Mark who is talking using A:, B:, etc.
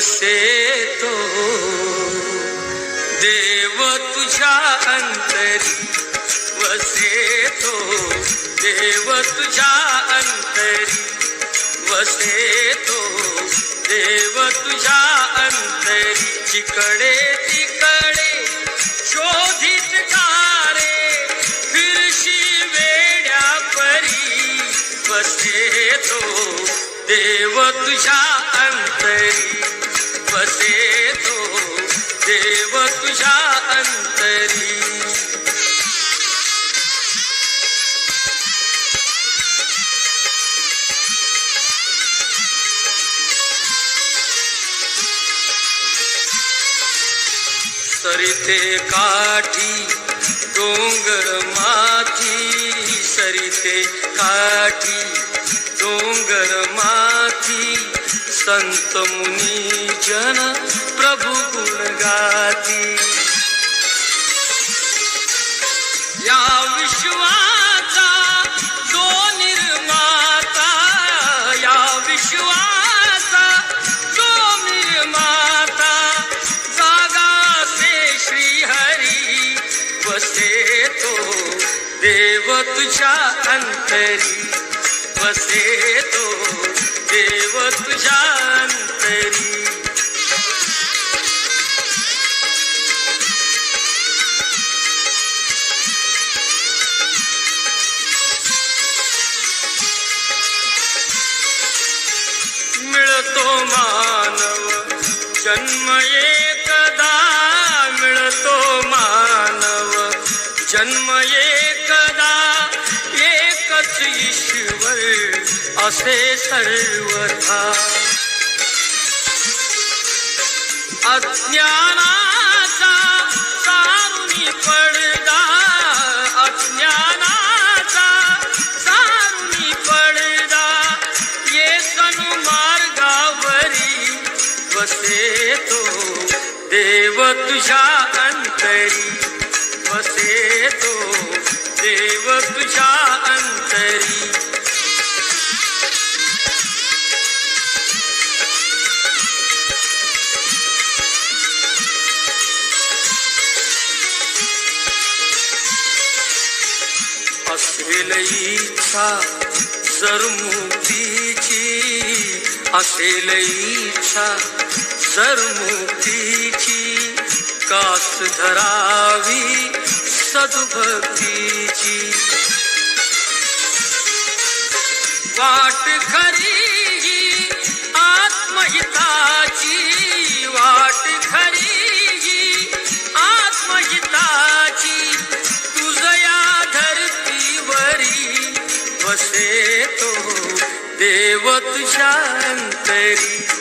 A: वसे तो देव तुझ्या अंतरी, वसे तो देव तुझा अंतरी, वसे तो देव तुझा अंतरी। चिकडे तिकडे शोधित कारे फिरशी वेड्या परी, वसे तो देव तुझा अंतरी। वसे तो देव तुझ्या अंतरी। सरिते काठी, डोंगर माथी। सरिते काठी, डोंगर माथी। संत मुनी जन प्रभु गुण गाती या विश्वाचा तो निर्माता या विश्वाचा तो निर्माता जागा से श्री हरी तो देव तुझ्या अंतरी बसे तो देव तुझ्या जन्म एकदा मिळतो मानव. जन्म एकदा एकच ईश्वर असे सर्वथा. अज्ञाना देव तुझ्या अंतरी वसे तो देव तुझ्या अंतरी असेल इच्छा जर मुक्तीची असेल इच्छा जर मुक्तीची कास धरावी सद्भक्तीची वाट खरी आत्महिताची वाट खरी आत्महिताची तुझया धरतीवरी वसे तो देव तुझ्या अंतरी